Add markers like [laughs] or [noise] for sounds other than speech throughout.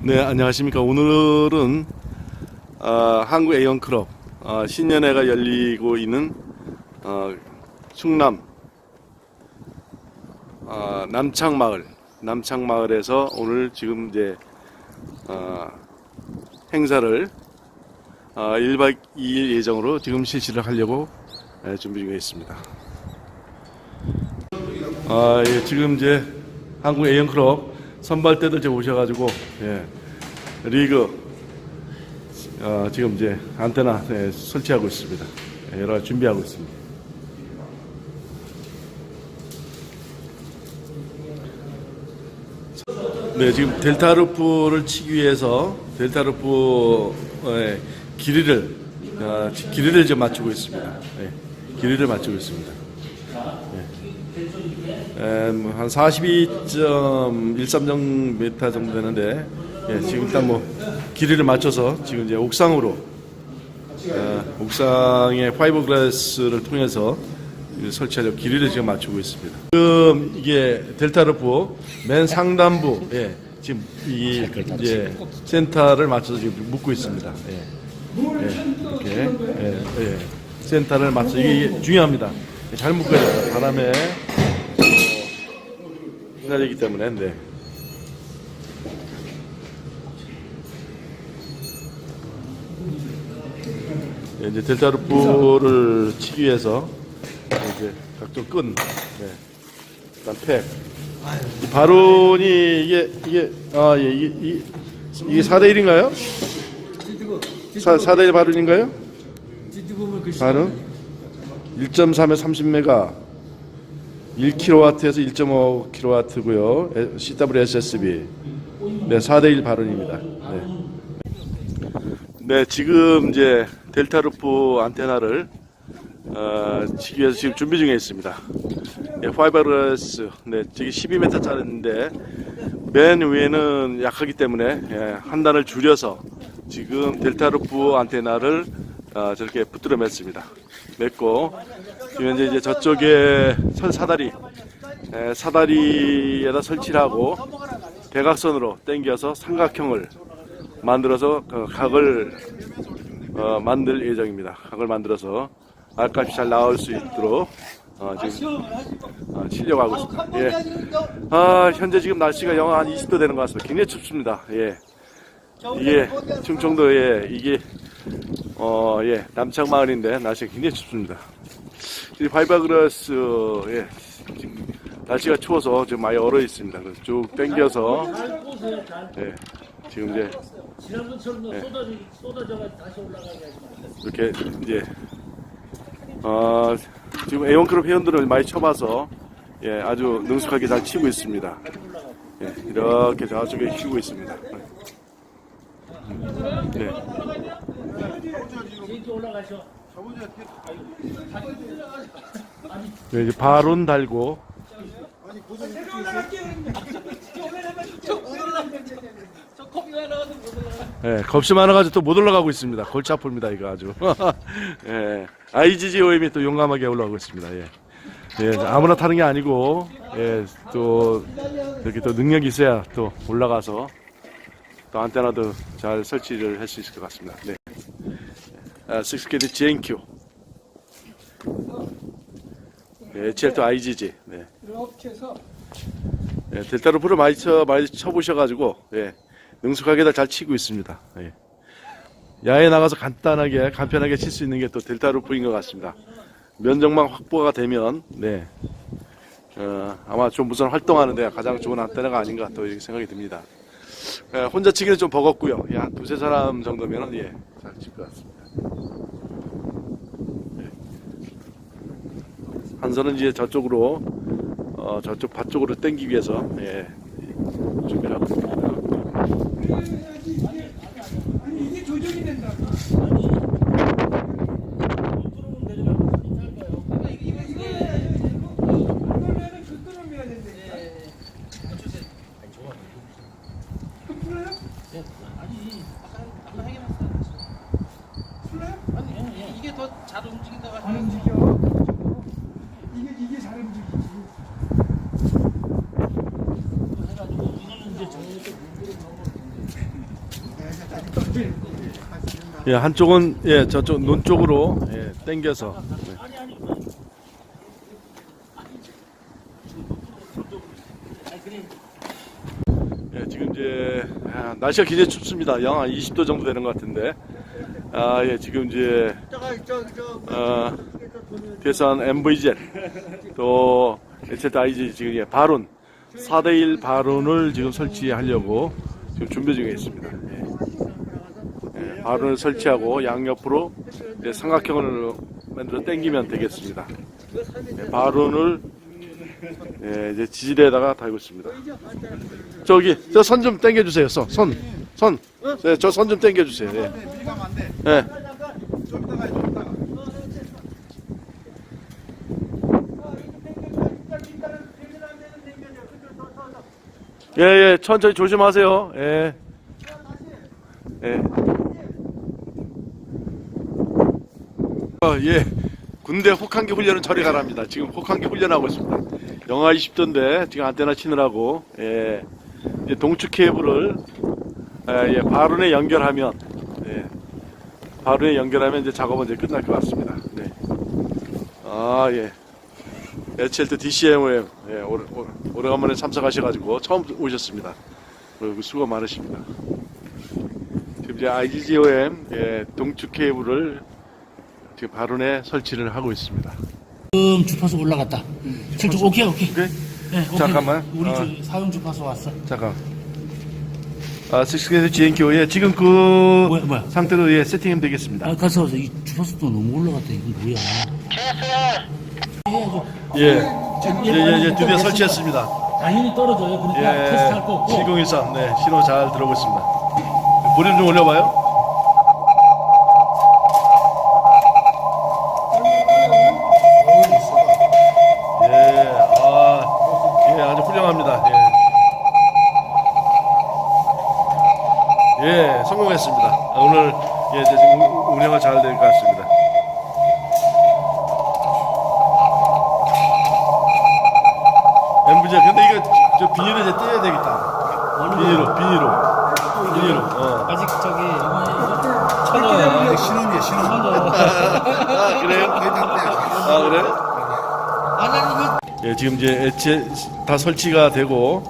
네, 안녕하십니까. 오늘은 어, 한국 A형 클럽 어, 신년회가 열리고 있는 어, 충남 어, 남창마을 남창마을에서 오늘 지금 이제 어, 행사를 어, 1박 2일 예정으로 지금 실시를 하려고 예, 준비 중에 있습니다. 아, 예, 지금 이제 한국 A형 클럽 선발대들 이제 오셔가지고 예, 리그 어, 지금 이제 안테나 예, 설치하고 있습니다. 예, 여러 가지 준비하고 있습니다. 네, 지금 델타 루프를 치기 위해서 델타 루프의 길이를 어, 길이를 지금 맞추고 있습니다. 예, 길이를 맞추고 있습니다. 에, 뭐한 42.13m 정도 되는데 예, 지금 일단 뭐 길이를 맞춰서 지금 이제 옥상으로 어, 옥상에 파이버글라스를 통해서 이제 설치하려고 길이를 지금 맞추고 있습니다. 지금 이게 델타르프 맨 상단부 예, 지금 이 이제 센터를 맞춰서 지금 묶고 있습니다. 예. 예, 이렇게 예, 예. 센터를 맞춰 이게 중요합니다. 잘 묶어야 돼요. 바람에 휘날리기 때문에 네. 네, 이제 델타 루프를 치기 위해서 이제 각종 끈, 네. 일단 팩. 이 바론이 이게 이게 아 예, 이게 이, 이게 4대 1인가요? 4, 4대 1 바론인가요? 바론 1.3에 30메가 1kW에서 1.5kW고요. CWSSB. 네, 4대 1 발언입니다. 네. 네, 지금 이제 델타 루프 안테나를 어, 치기 위해서 지금 준비 중에 있습니다. 네, 파이버레스, 네, 저기 12m짜리인데 맨 위에는 약하기 때문에 예, 한 단을 줄여서 지금 델타 루프 안테나를 어, 저렇게 붙들어 맸습니다. 맸고 지금 현재 이제 저쪽에 선 사다리 에, 사다리에다 설치를 하고 대각선으로 당겨서 삼각형을 만들어서 그 각을 어, 만들 예정입니다. 각을 만들어서 알값이 잘 나올 수 있도록 어, 지금 어, 하고 있습니다. 예. 아, 현재 지금 날씨가 영하 한 20도 되는 것 같습니다. 굉장히 춥습니다. 예. 이게 충청도에 이게 어, 예, 남창마을인데 날씨가 굉장히 춥습니다. 이 바이바그라스, 예, 지금 날씨가 추워서 지금 많이 얼어 있습니다. 그래서 쭉 당겨서, 예, 지금 이제 지난번처럼 네. 쏟아져, 쏟아져가 다시 올라가게 하지 마. 이렇게 이제, 어, 지금 A1클럽 회원들을 많이 쳐봐서, 예, 아주 능숙하게 잘 치고 있습니다. 예, 이렇게 저쪽에 치고 있습니다. 네. 올라가셔. 네, 이제 바론 달고, 올라가. 예, 겁이 많아가지고 또 못 올라가고 있습니다. 골치 아픕니다, 이거 아주. [laughs] 예, IGGOM이 또 용감하게 올라가고 있습니다. 예. 예, 아무나 타는 게 아니고, 예, 또, 이렇게 또 능력이 있어야 또 올라가서 또 안테나도 잘 설치를 할 수 있을 것 같습니다. 네. 아, 6KD GNQ. 예, HL2 IGG. 네. 이렇게 해서 예, 델타루프를 많이 쳐, 많이 쳐보셔가지고, 예, 능숙하게 다 잘 치고 있습니다. 예. 야외 나가서 간단하게, 간편하게 칠 수 있는 게 또 델타 루프인 것 같습니다. 면적만 확보가 되면, 네, 어, 아마 좀 무슨 활동하는데 가장 좋은 안테나가 아닌가 또 이렇게 생각이 듭니다. 예, 혼자 치기는 좀 버겁고요. 예, 한 두세 사람 정도면은, 예, 잘 칠 것 같습니다. 예. 한 선은 이제 저쪽으로, 어, 저쪽 밭 쪽으로 당기기 위해서, 예, 준비를 하고 있습니다. 아니 이게 조정이 된다. 그러면은 그 끊으면 된대. 그 풀어요? 아니, 아까, 아까 해결했어. 풀어요? 아니, 아니, 이게 더 잘 움직인다고 안 하는 움직여. 이게 이게 잘 움직이지. 해가지고, 이거는 이제 정리도 문제를 넣어. 예, 한쪽은 예, 저쪽 논 쪽으로 예, 당겨서 네. 예, 지금 이제 아, 날씨가 굉장히 춥습니다. 영하 20도 정도 되는 것 같은데 아, 예, 지금 이제 어, 대산 MVZ 또 HIG 지금 예, 발언 4대1 발언을 지금 설치하려고 지금 준비 중에 있습니다. 예. 예, 발언을 설치하고 양옆으로 예, 삼각형을 만들어 당기면 되겠습니다. 예, 발언을 예, 이제 지지대에다가 달고 있습니다. 저기 저 선 좀 당겨 주세요. 선. 선. 선. 네, 저선 좀 당겨 주세요. 예. 예. 예, 예, 천천히 조심하세요. 예. 예. 어, 예. 군대 혹한기 훈련은 저리 가랍니다. 지금 혹한기 훈련하고 있습니다. 영하 20도인데 지금 안테나 치느라고 예. 동축 케이블을 예, 예, 발운에 연결하면 예. 발운에 연결하면 이제 작업은 이제 끝날 것 같습니다. 네. 아 예. HLT DCMOM 예, 오래, 오래, 오래간만에 참석하셔가지고 처음 오셨습니다. 그리고 수고 많으십니다. 지금 이제 IGGOM 예, 동축 케이블을 지금 발운에 설치를 하고 있습니다. 지금 주파수 올라갔다. 저쪽 오케이 오케이. 오케이? 네, 오케이. 잠깐만. 우리 어. 저 사용 주파수 왔어. 잠깐. 아, GNQ 예, 지금 그 뭐야, 뭐야? 상태로 예, 세팅하면 되겠습니다. 아 가서 이 주파수도 너무 올라갔다. 이건 뭐야? 예, 예, 예, 예, 드디어 설치했습니다. 당연히 떨어져요. 그러니까 예, 테스트할 거 없고. 7013, 네, 신호 잘 들어오고 있습니다. 볼륨 좀 올려봐요. 예, 아, 예, 아주 훌륭합니다. 예, 예 성공했습니다. 아, 오늘 예, 이제 지금 운- 운영이 잘될 것 같습니다. 엠브제 근데 이거 저 비닐을 이제 떼야 되겠다. 비닐로, 비닐로, 비닐로. 어. 아직 저기 이게 신혼이에요, 신혼. [laughs] 아 그래요? 아 그래? 이거 예, 지금 이제 다 설치가 되고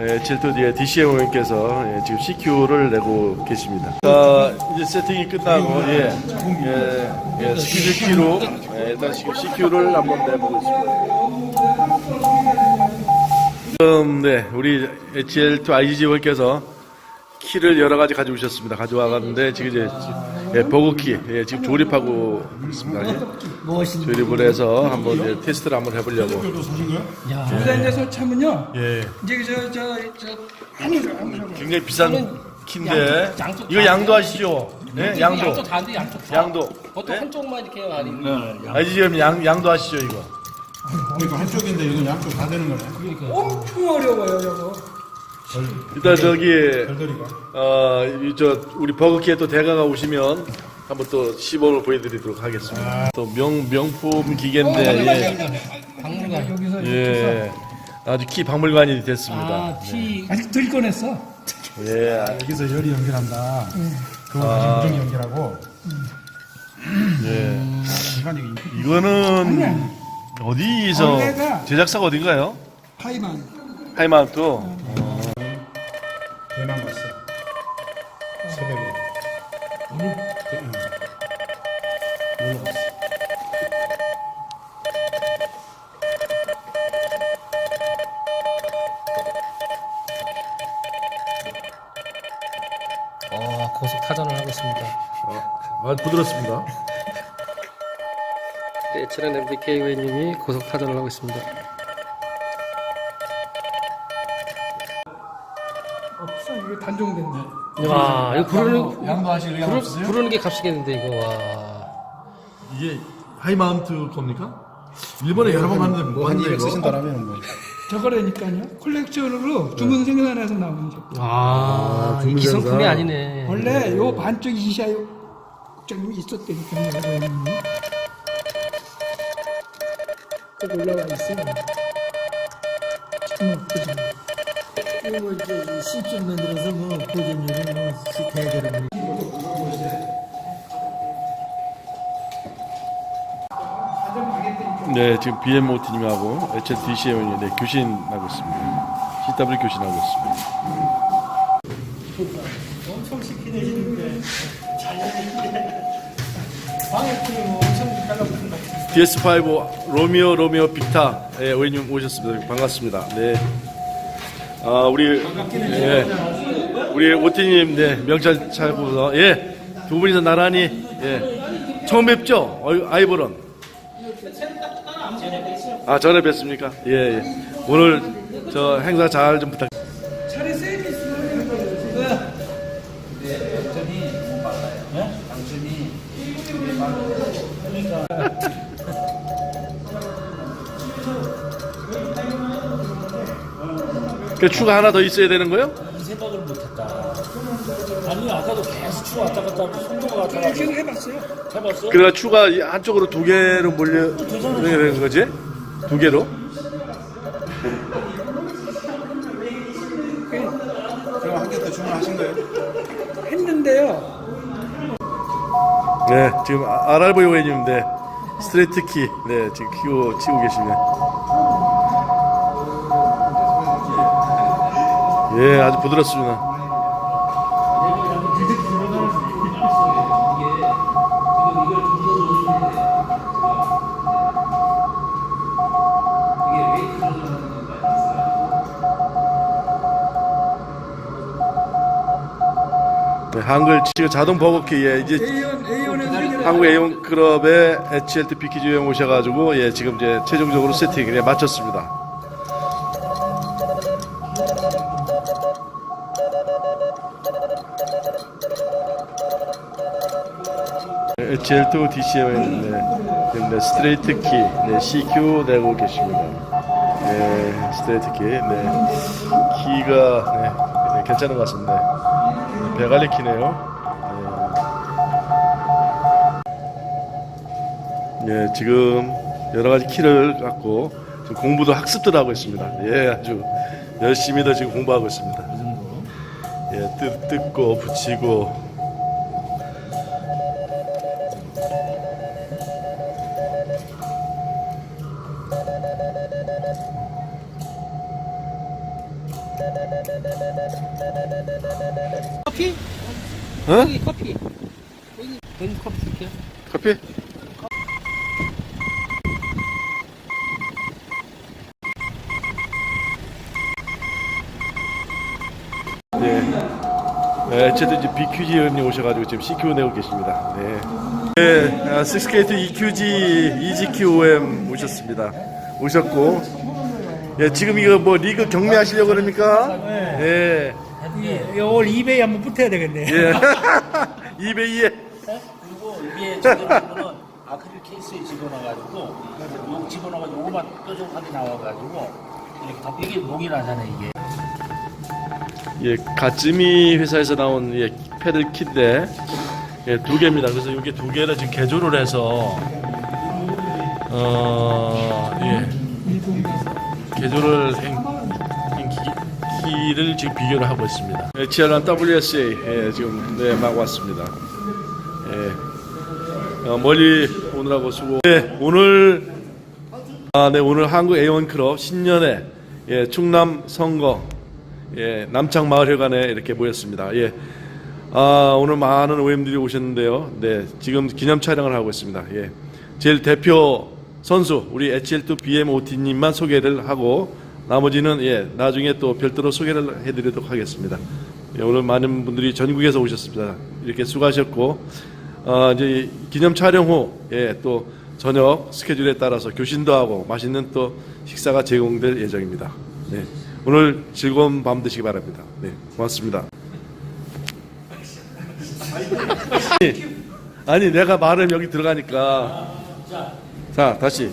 HLTD의 DCMO님께서 예, 지금 CQ를 내고 계십니다. 자, 이제 세팅이 끝나고 예, 예, 예, 스키드 키로 예, 일단 지금 CQ를 한번 내보고 있습니다. 지금 네, 우리 HL2 IGG님께서 키를 여러 가지 가지고 오셨습니다. 가져와갔는데 지금 이제 예, 버거키 예, 지금 조립하고 있습니다. 예. 무엇인지. 조립을 해서 한번 이제 테스트를 한번 해보려고. 야. 이제 설치하면요. 예. 이제 저, 저, 저, 아무도, 아무도. 굉장히 비싼 키인데 양쪽, 양쪽 이거 다 양도 하시죠? 네, 양도. 양쪽 다인데 양쪽 다. 양도. 보통 네? 한쪽만 이렇게 하는. 아니 지금 양 양도 하시죠 이거. 이거 한쪽인데 이건 양쪽 다 되는 거네. 엄청 어려워요, 이거. 일단 저기 별돌이가. 어이저 우리 버거키에 또 대가가 오시면 한번 또 시범을 보여드리도록 하겠습니다. 또 명 명품 기계인데 박물관. 여기서 예, 예 아주 키 박물관이 됐습니다. 아, 티. 아직 덜 꺼냈어. 예, 여기서 열이 연결한다. 그거 아. 다시 연결하고. 예. 이건 이거 이거는 어디서 원래가- 제작사가 어딘가요? 파이만. 하이마우트. 아, 부드럽습니다. 네, 지난 MBK 의원님이 고속 타전을 하고 있습니다. 없어, 이거 단종된다. 와, 이거 부르는 양도 하실 의향 부르, 없으세요? 부르는 게 값이겠는데 이거 와. 이게 하이마운트 겁니까? 일본에 여러 번 봤는데 뭐한 봤는데 200 이거? 쓰신다라면 뭐. 저거라니까요. 콜렉션으로 주문 생산해서 나오는 거. 아, 이 기성품이 아니네. 원래 요 반쪽 이시아요 국장님이 있었대니까요 여러분이 그 올라와 있어요. 지금 보죠 이거 뭐 이제 실전 만들어서 뭐 보존료를 뭐 시켜야 되는 네, 지금 BMOT님하고 HLDCM이 네, 교신하고 있습니다. CW 교신하고 있습니다. 엄청 시키네, DS5 로미오 로미오 빅타 예, 오이님 오셨습니다. 반갑습니다. 네. 아 우리 예, 우리 오티님 네 명찰 찾고서 예 두 분이서 나란히 예 처음 뵙죠 아이보런 아 전에 뵀습니까 예, 예. 오늘 저 행사 잘 좀 부탁. 그 추가 하나 더 있어야 되는 거요? 이 생각을 못했다. 아니 아까도 계속 추 왔다 갔다 하고 송도가 왔다 갔다 지금 해봤어요. 해봤어? 그러니까 추가 이 한쪽으로 두 개로 몰려 되는 거지? 두 개로? 그럼 한 개 더 주문하신 거예요? 했는데요. 네, 지금 아- RRV 오해님인데 스트레이트 키, 네, 지금 키고 치고 계시네. 예, 아주 부드럽습니다. 네, 한글 치고 자동 버거키, 예, 이제 한국 A1 클럽의 HLT 비키 주행 오셔가지고 예 지금 이제 최종적으로 세팅을 예, 마쳤습니다. HL2 DCM 네, 네, 스트레이트 키 네, CQ 내고 계십니다. 네, 스트레이트 키 네, 키가 네, 네, 괜찮은 것 같습니다. 네, 배갈리 키네요. 예, 지금 여러 가지 키를 갖고 공부도 학습도 하고 있습니다. 예, 아주 열심히도 지금 공부하고 있습니다. 예, 뜯, 뜯고 붙이고. 어? 여기 커피. 여기 여기 커피 줄게요. 커피? 네. 네, 어쨌든 이제 BQG 의원님 오셔가지고 지금 CQ 내고 계십니다. 네. 네, 아, 6K2 EQG EGQOM 오셨습니다. 오셨고, 예, 지금 이거 뭐 리그 경매하시려고 그럽니까? 네. 이- 올 2배에 한번 붙어야 되겠네. 예. [laughs] [laughs] 2배2에. 그리고 이게 저거는 아크릴 케이스에 집어넣어가지고 요 집어넣어가지고 요거만 뾰족하게 나와가지고 이렇게 덮- 이게 목이 나잖아요 이게. 예, 가츠미 회사에서 나온 예, 패들 킷인데 예, 두 개입니다. 그래서 이게 두 개를 지금 개조를 해서 어, 예, 개조를 한, 한 기, 키를 지금 비교를 하고 있습니다. 예, 치열한 WSA 예, 지금 네, 막 왔습니다. 예, 어, 멀리 오느라고 수고. 네, 오늘 아, 네, 오늘 한국 A1 클럽 신년회 예, 충남 선거 예, 남창 마을회관에 이렇게 모였습니다. 예. 아, 오늘 많은 OM들이 오셨는데요. 네, 지금 기념 촬영을 하고 있습니다. 예. 제일 대표 선수 우리 HL2 BMOT님만 소개를 하고 나머지는 예, 나중에 또 별도로 소개를 해드리도록 하겠습니다. 예, 오늘 많은 분들이 전국에서 오셨습니다. 이렇게 수고하셨고 어, 이제 기념 촬영 후 예, 또 저녁 스케줄에 따라서 교신도 하고 맛있는 또 식사가 제공될 예정입니다. 네. 오늘 즐거운 밤 되시기 바랍니다. 네, 고맙습니다. 아니, 아니 내가 말을 여기 들어가니까 자 다시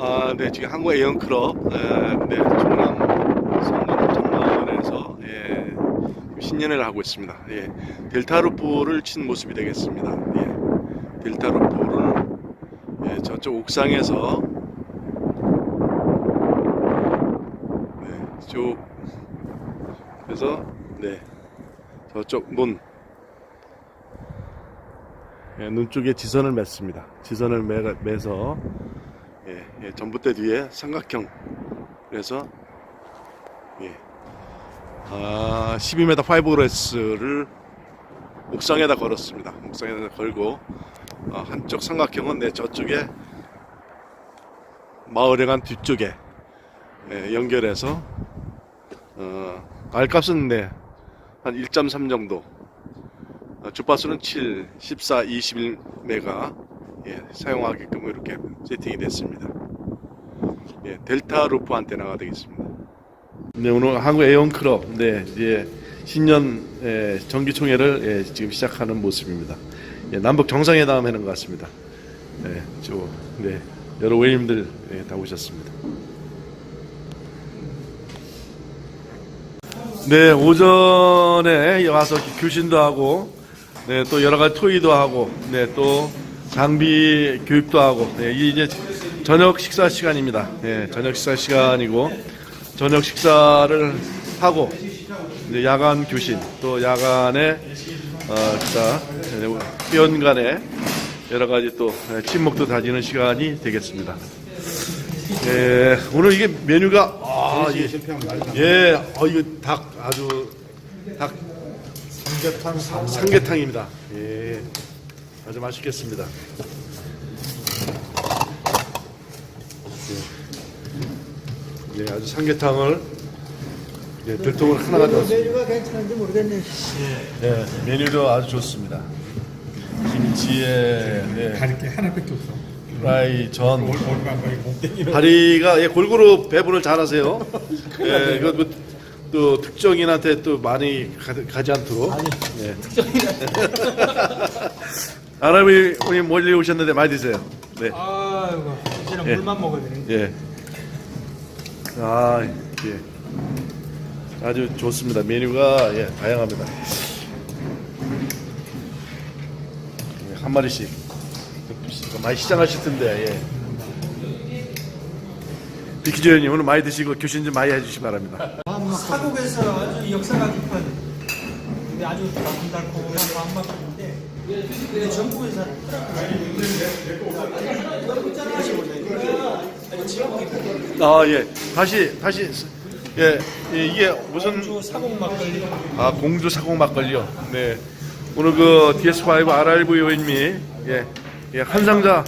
아, 네, 지금 한국 A형 클럽, 에, 네, 충남 성남 정마을에서 예, 신년회를 하고 있습니다. 예, 델타 루프를 친 모습이 되겠습니다. 예, 델타 루프를 예, 저쪽 옥상에서 네, 쭉 그래서 네 저쪽 눈 예, 눈 쪽에 지선을 맺습니다. 지선을 매, 매서 예, 예, 전봇대 뒤에 삼각형 그래서 예, 아, 12m 파이브그레스를 옥상에다 걸었습니다. 옥상에다 걸고 아, 한쪽 삼각형은 내 저쪽에 마을에 간 뒤쪽에 예, 연결해서 어, 알값은 네, 한 1.3 정도 어, 주파수는 7, 14, 21메가 예, 사용하게끔 이렇게 세팅이 됐습니다. 예, 델타 루프 안테나가 되겠습니다. 네, 오늘 한국 에어온 클럽 네, 이제 신년 예, 정기총회를 예, 지금 시작하는 모습입니다. 예, 남북 정상회담 하는 것 같습니다. 예, 저, 네, 여러 외님들 예, 다 오셨습니다. 네, 오전에 와서 교신도 하고, 네, 또 여러 가지 토의도 하고, 네, 또 장비 교육도 하고, 네, 이제 저녁 식사 시간입니다. 네, 저녁 식사 시간이고, 저녁 식사를 하고, 이제 야간 교신, 또 야간에, 어, 기타, 네, 회원 간에 여러 가지 또 네, 친목도 다지는 시간이 되겠습니다. 예, 오늘 이게 메뉴가, 아, 예. 예, 어, 이거 닭 아주 닭 삼계탕 삼 삼계탕입니다. 예, 아주 맛있겠습니다. 예, 예, 아주 삼계탕을 예, 별통을 하나 가져왔습니다. 메뉴가 괜찮은지 모르겠네. 예, 메뉴도 아주 좋습니다. 김치에 네, 가릴 게 하나밖에 없어. 프라이 전, 못 땡기는. 다리가 예, 골고루 배분을 잘하세요. 예, 이거 뭐, 또 특정인한테 또 많이 가, 가지 않도록. 예. [laughs] 아람이 우리 멀리 오셨는데 많이 드세요. 네. 아이고, 이제는 예. 물만 먹어야 되는. 예. 아, 예. 아주 좋습니다. 메뉴가 예, 다양합니다. 예, 한 마리씩 많이 시장하실 텐데. 예. 비키조 형님 오늘 많이 드시고 교신 좀 많이 해주시기 바랍니다. 사국에서 아주 역사가 깊은 근데 아주 달콤달콤한 밥맛인데 근데 전국에서 아 예. 다시 다시 예, 예 이게 무슨 주 사국 막걸리 아 공주 사공 막걸리요. 네. 오늘 그 DS5 RRV 의원님이 예, 예, 한 상자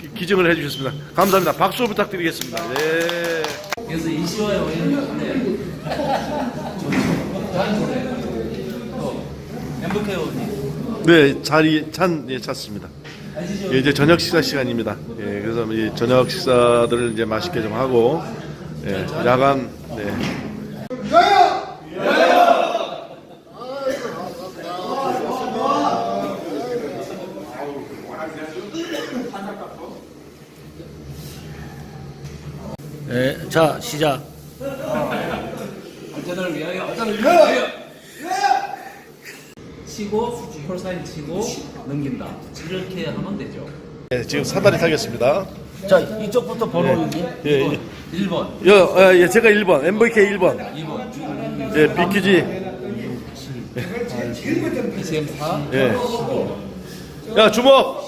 기- 기증을 해주셨습니다. 감사합니다. 박수 부탁드리겠습니다. 예. 그래서 이시와의 오는데 행복해요 언니. 네, 자리 찬, 예, 찼습니다. 예, 이제 저녁 식사 시간입니다. 예, 그래서 이 저녁 식사들을 이제 맛있게 좀 하고, 예, 야간, 네. 네, 자 시작. 안전을 위하여 안전을 위하여 치고 콜사인 치고 넘긴다 이렇게 하면 되죠 예, 지금 사다리 타겠습니다. 자 이쪽부터 번호 여기. 예, 예. 1번 여, 어, 예, 제가 1번, MVK 1번. 2번 예, BQG. BCM4 예. 야, 주먹!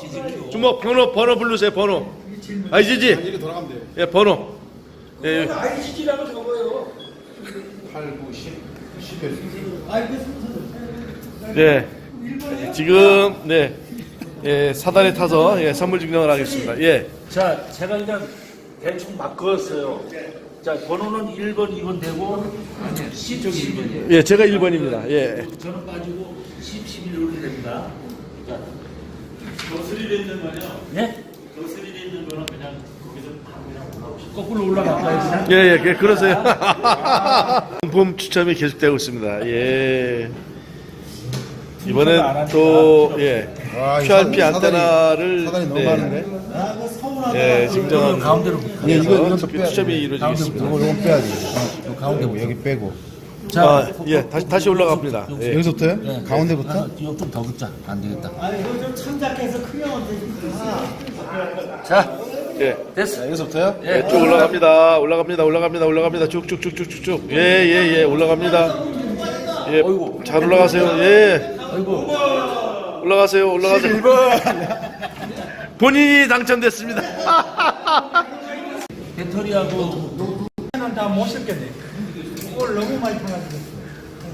주먹, 번호, 번호 부르세요, 번호. 아 이지지? 이렇게 돌아가면 돼요. 예, 번호. 예, ICG라고 적어요. 8, 9, 10, 10에 예. 지금, 네. 예, 사다리 타서, 예, 선물 증정을 하겠습니다. 예. 자 제가 그냥 대충 막 그었어요. 자 번호는 1번, 2번 되고 10, 11번이에요. 예, 제가 1번입니다. 예. 저는 빠지고 10, 11 이렇게 됩니다. 자. 거슬이 있는 거요? 네? 거슬이 있는 거는 그냥 거꾸로? 그냥? 예, 예, 예, 그러세요. [laughs] 상품 추첨이 계속되고 있습니다. 예. 이번엔 또, 예. 와, 이 QRP 사다리- 안테나를. 사다리 너무 네, 많은데? 예, 증정한. 가운데로 예, 이거 이거 투표 빼야 추첨이 돼. 이루어지겠습니다. 이거 빼야지. 어, 요 가운데 뭐 여기 빼고. 아, 예, 다시, 다시 올라갑니다. 예. 여기서부터요? 가운데부터? 이거 좀더 긋자. 안 되겠다. 아니, 이거 좀 창작해서 크게 만들지. 자, 예. 됐어. 자, 여기서부터요? 예, 쭉 올라갑니다. 올라갑니다. 올라갑니다. 올라갑니다. 쭉쭉쭉쭉쭉쭉. 예, 예, 예. 올라갑니다. 예, 잘 올라가세요. 예. 올라가세요. 올라가세요. [laughs] 본인이 당첨됐습니다. [laughs] 배터리하고 다못 쓸겠네. 이걸 너무 많이 타가지고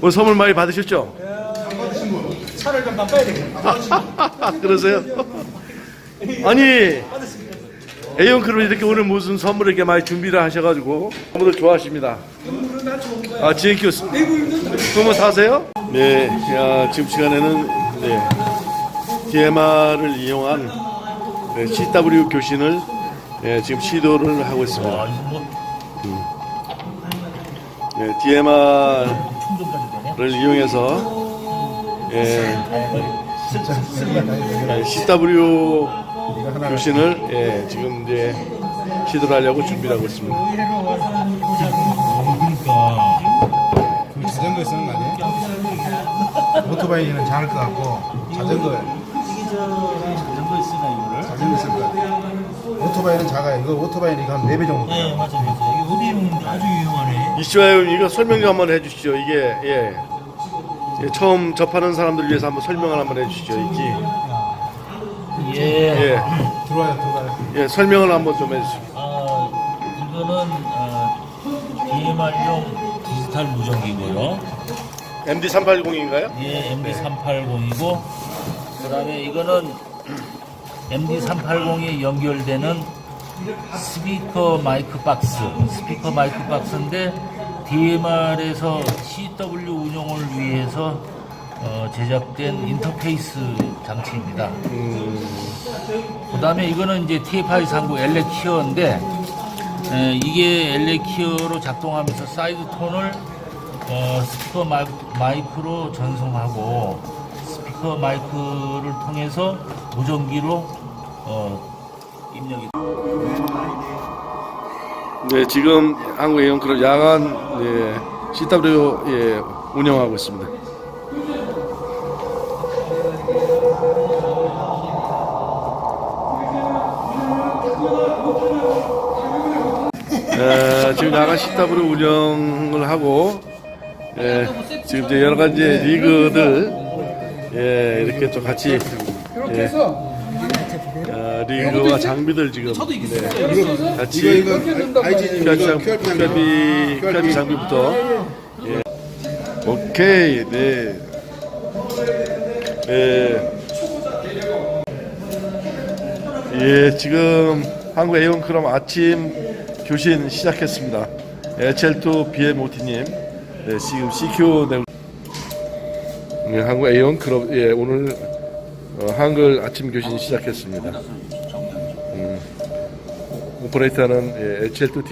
오늘 선물 많이 받으셨죠? 차를 좀 바꿔야 되겠네. [laughs] 그러세요? 아니 에이온크로 이렇게 오늘 무슨 선물을 이렇게 많이 준비를 하셔가지고 너무들 좋아하십니다. 아 GNQ 그러면 사세요? 네, 야, 지금 시간에는 네, DMR을 이용한 네, CW 교신을 네, 지금 시도를 하고 있습니다. 네, DMR을 이용해서 예, 네, CW 교신을 예, 지금 이제 시도를 하려고 준비를 하고 있습니다. 그 자전거에 쓰는 거 아니에요? 오토바이는 작을 것 같고 자전거에 자전거에 쓰나 이거를? 자전거 쓸것 같아요. 오토바이는 작아요. 이거 오토바이는 이거 한 4배 정도. 네 맞아 맞아. 이게 어디 있는 아주 유용하네. 이시와요 이거 설명 좀 한번 해주시죠. 이게 예, 예, 처음 접하는 사람들 위해서 한번 설명을 한번 해주시죠. 이기 예. 예, 들어와요, 들어와요. 예, 설명을 한번 좀 해주시죠. 아 이거는 어, DMR용 디지털 무전기고요. MD 380인가요? 예, MD380이고 그다음에 이거는 MD380에 연결되는 스피커 마이크 박스, 스피커 마이크 박스인데 DMR에서 CW 운용을 위해서 어, 제작된 인터페이스 장치입니다. 그 다음에 이거는 이제 TFI39 엘레키어인데 에, 이게 엘레키어로 작동하면서 사이드 톤을 어, 스피커 마이크, 마이크로 전송하고 스피커 마이크를 통해서 무전기로 어, 입력이 네, 지금 한국 에이온크로 야간 예, CW 예, 운영하고 있습니다. 예, 지금 야간 CW 운영을 하고 예, 지금 이제 여러 가지 리그들 예, 이렇게 좀 같이 이렇게 예, 해서 어, 리그와 장비들 지금 네, 같이 이거 QRP, 이거 장, QRP QRP, QRP 장비부터 예. 오케이 네. 네. 예, 지금 한국 에이온크롬 아침 교신 시작했습니다. HL2 BMOT님, 네, 지금 CQ 내 네, 한국 에이온크롬 예, 오늘 어, 한글 아침 교신 시작했습니다. 음, 오퍼레이터는 예, HL2 D